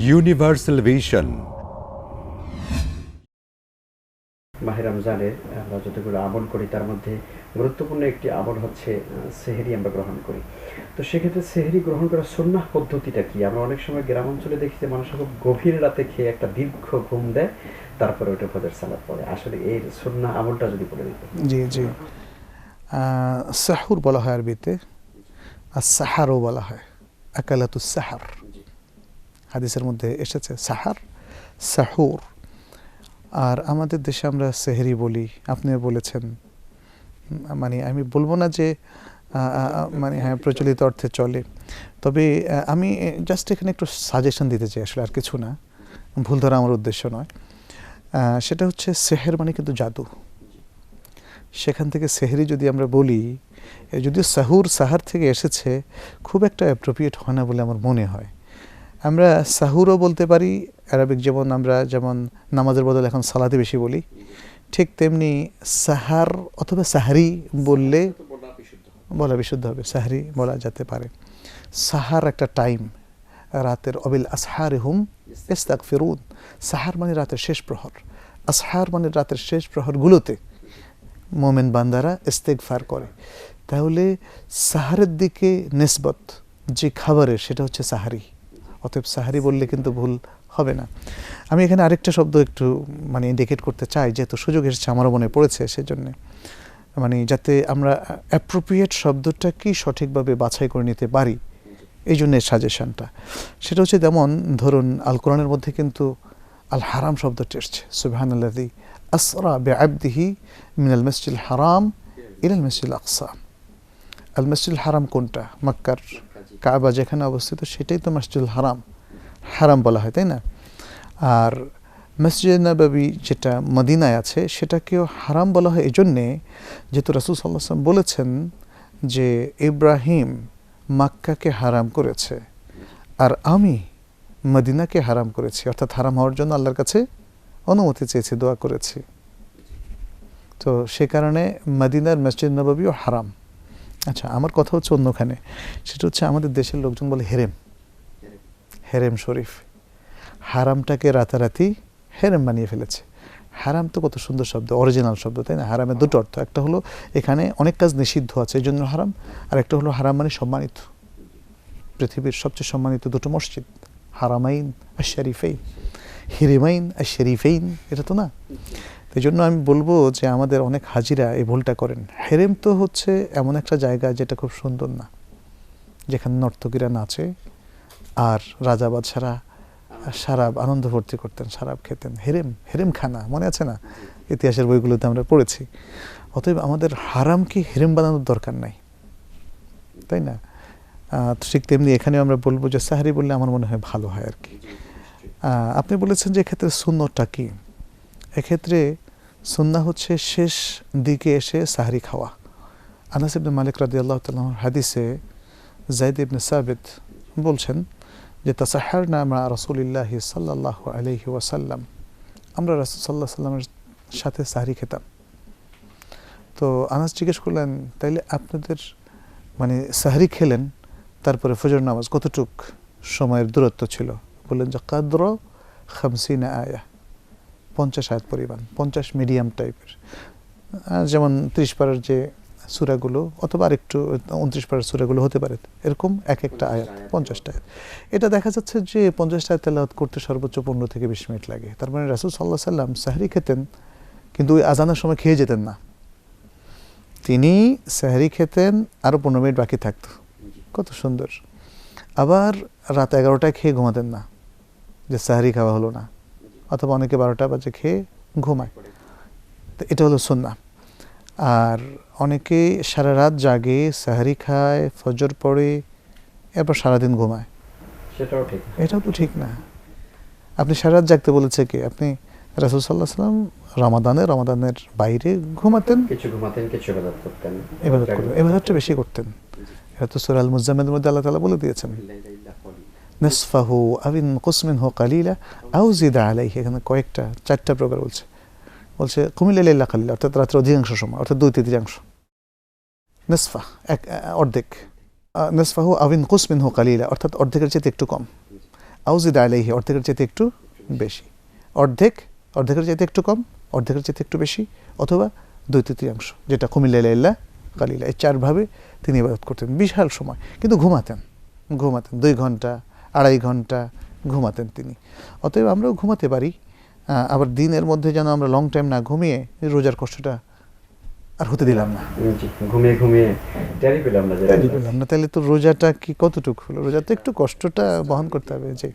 Universal Vision. মাহে রমজানের আমরা যতগুলো আমল করি তার মধ্যে গুরুত্বপূর্ণ একটি আমল হচ্ছে সেহেরি আমরা গ্রহণ করি। তো সেক্ষেত্রে সেহরি গ্রহণ করার সন্ন্যাহ পদ্ধতিটা কি? আমরা অনেক সময় গ্রাম অঞ্চলে দেখি যে মানুষ খুব গভীর রাতে খেয়ে একটা দীর্ঘ ঘুম দেয় তারপরে ওটা ফজর সালাদ পড়ে। আসলে এই সন্না আমলটা যদি বলে দিতে জি জি। সাহুর বলা হয় আরবিতে আর সাহারও বলা হয় আকালাতু সাহার হাদিসের মধ্যে এসেছে, সাহার, সাহুর। আর আমাদের দেশে আমরা সেহেরি বলি, আপনিও বলেছেন। মানে আমি বলব না যে মানে হ্যাঁ প্রচলিত অর্থে চলে। তবে আমি জাস্ট এখানে একটু সাজেশন দিতে চাই আসলে, আর কিছু না। ভুল ধরা আমার উদ্দেশ্য নয়। সেটা হচ্ছে সেহের মানে কিন্তু জাদু। সেখান থেকে সেহরি যদি আমরা বলি যদিও সাহুর, সাহার থেকে এসেছে, খুব একটা অ্যাপ্রোপ্রিয়েট হয় না বলে আমার মনে হয়। আমরা সাহুরও বলতে পারি অ্যারাবিক যেমন আমরা যেমন নামাজের বদল এখন সালাতে বেশি বলি, ঠিক তেমনি সাহার অথবা সাহারি বললে বলা বিশুদ্ধ হবে, সাহারি বলা যেতে পারে। সাহার একটা টাইম, রাতের অবিল আসহার হুম ইস্তাক ফিরুন সাহার মানে রাতের শেষ প্রহর। আসহার মানে রাতের শেষ প্রহরগুলোতে মোমেন বান্দারা ইস্তেগফার করে। তাহলে সাহারের দিকে নেসবত যে খাবারের, সেটা হচ্ছে সাহারি। অতএব সাহারি বললে কিন্তু ভুল হবে না। আমি এখানে আরেকটা শব্দ একটু মানে ইন্ডিকেট করতে চাই, যেহেতু সুযোগ এসেছে, আমারও মনে পড়েছে সেজন্য। মানে যাতে আমরা অ্যাপ্রোপ্রিয়েট শব্দটা কি সঠিকভাবে বাছাই করে নিতে পারি, এই জন্য সাজেশনটা সেটা হচ্ছে যেমন, ধরুন আল কোরআনের মধ্যে কিন্তু আল হারাম শব্দটি এসছে। সুবহান আল্লাদি আসরা বে আবদিহি মিনাল মসজিদ হারাম ইলাল মসজিদ আকসা। আল মসজিদ হারাম কোনটা? মক্কার কাবা যেখানে অবস্থিত সেটাই তো মসজিদুল হারাম। হারাম বলা হয়, তাই না? আর মসজিদ নবাবী যেটা মদিনায় আছে সেটাকেও হারাম বলা হয় এই জন্যে যেহেতু রাসুল সাল্লাম বলেছেন যে ইব্রাহিম মাক্কাকে হারাম করেছে আর আমি মদিনাকে হারাম করেছি, অর্থাৎ হারাম হওয়ার জন্য আল্লাহর কাছে অনুমতি চেয়েছি, দোয়া করেছি। তো সে কারণে মদিনার মসজিদ নবাবিও হারাম। আচ্ছা আমার কথা হচ্ছে অন্যখানে। সেটা হচ্ছে আমাদের দেশের লোকজন বলে হেরেম। হেরেম শরীফ। হারামটাকে রাতারাতি হেরেম বানিয়ে ফেলেছে। হারাম তো কত সুন্দর শব্দ অরিজিনাল শব্দ, তাই না? হারামের দুটো অর্থ, একটা হলো এখানে অনেক কাজ নিষিদ্ধ আছে, এই জন্য হারাম, আর একটা হলো হারাম মানে সম্মানিত। পৃথিবীর সবচেয়ে সম্মানিত দুটো মসজিদ, হারামাইন আর শরীফাইন। হিরেমাইন আর শরীফাইন, এটা তো না? এই জন্য আমি বলব যে আমাদের অনেক হাজিরা এই ভুলটা করেন। হেরেম তো হচ্ছে এমন একটা জায়গা যেটা খুব সুন্দর না, যেখানে নর্তকীরা নাচে আর রাজা বাদশারা সারাব আনন্দ ভর্তি করতেন, সারাব খেতেন। হেরেম হেরেম খানা মনে আছে না? ইতিহাসের বইগুলোতে আমরা পড়েছি। অতএব আমাদের হারামকে হেরেম বানানোর দরকার নাই, তাই না? ঠিক তেমনি এখানেও আমরা বলব যে সাহারি বললে আমার মনে হয় ভালো হয় আর কি। আপনি বলেছেন যে এক্ষেত্রে শূন্যটা কি? এক্ষেত্রে সুন্না হচ্ছে শেষ দিকে এসে সাহারি খাওয়া। আনাস ইবনে মালিক রাদি আল্লাহ হাদিসে জাইদ ইবনে সাবিত বলছেন যে তাসাহার নামা রসুলিল্লাহ সাল্লাহ আলহি ওয়াসাল্লাম। আমরা রাসুল সাল্লাহ সাল্লামের সাথে সাহারি খেতাম। তো আনাস জিজ্ঞেস করলেন, তাইলে আপনাদের মানে সাহারি খেলেন, তারপরে ফজর নামাজ কতটুক সময়ের দূরত্ব ছিল? বললেন যে, কাদ্র খামসিনা আয়া। পঞ্চাশ আয়াত পরিমাণ পঞ্চাশ মিডিয়াম টাইপের। যেমন ত্রিশ পাড়ার যে সুরাগুলো অথবা আরেকটু, উনত্রিশ পাড়ার সুরাগুলো হতে পারে। এরকম এক একটা আয়াত, পঞ্চাশটা আয়াত। এটা দেখা যাচ্ছে যে পঞ্চাশটা আয়াত করতে সর্বোচ্চ পনেরো থেকে বিশ মিনিট লাগে। তার মানে রাসুল সাল্লাহ সাল্লাম সাহারি খেতেন, কিন্তু ওই আজানের সময় খেয়ে যেতেন না। তিনি সাহারি খেতেন আরও পনেরো মিনিট বাকি থাকতো। কত সুন্দর। আবার রাত এগারোটায় খেয়ে ঘুমাতেন না। যে সাহারি খাওয়া হলো না। অথবা অনেকে বারোটা বাজে খেয়ে ঘুমায়। তো এটা হলো সুন্না আর অনেকে সারা রাত জাগে সাহারি খায় ফজর পড়ে এরপর সারাদিন ঘুমায়। সেটাও ঠিক এটাও তো ঠিক না। আপনি সারা রাত জাগতে বলেছে কি? আপনি রাসুল সাল্লাহ সাল্লাম রমাদানে রমাদানের বাইরে ঘুমাতেন? কিছু ঘুমাতেন কিছু এবাদত করতেন। এবাদত করতেন। এবাদতটা বেশি করতেন। এটা তো সুরাল মুজাম্মেদের মধ্যে আল্লাহ তালা বলে দিয়েছেন। নসফাহু আবিন কুসমিন হো কালিলা আউ জিদা আলাই এখানে কয়েকটা, চারটা প্রকার বলছে। বলছে কুমিল্লা কালিলা, অর্থাৎ রাত্রে অধিকাংশ সময়, অর্থাৎ দুই তৃতীয়াংশ। নসফা এক, অর্ধেক। নসফাহু আবিন কুসমিন হো কালিলা অর্থাৎ অর্ধেকের চেয়ে একটু কম। আউজিদ আলাইহি অর্ধেকের চাইতে একটু বেশি। অর্ধেক, অর্ধেকের চাইতে একটু কম, অর্ধেকের চাইতে একটু বেশি, অথবা দুই তৃতীয়াংশ, যেটা কুমিল্লা কালিলা। এই চারভাবে তিনি ইবাদত করতেন। বিশাল সময়, কিন্তু ঘুমাতেন। ঘুমাতেন দুই ঘণ্টা আড়াই ঘণ্টা ঘুমাতেন তিনি। অতএব আমরাও ঘুমাতে পারি। আবার দিনের মধ্যে যেন আমরা লং টাইম না ঘুমিয়ে রোজার কষ্টটা আর হতে দিলাম না। ঘুমিয়ে ঘুমিয়ে টেরি পেলাম না টেরি পেলাম না। তাহলে তো রোজাটা কি কতটুকু হলো? রোজা তো একটু কষ্টটা বহন করতে হবে যে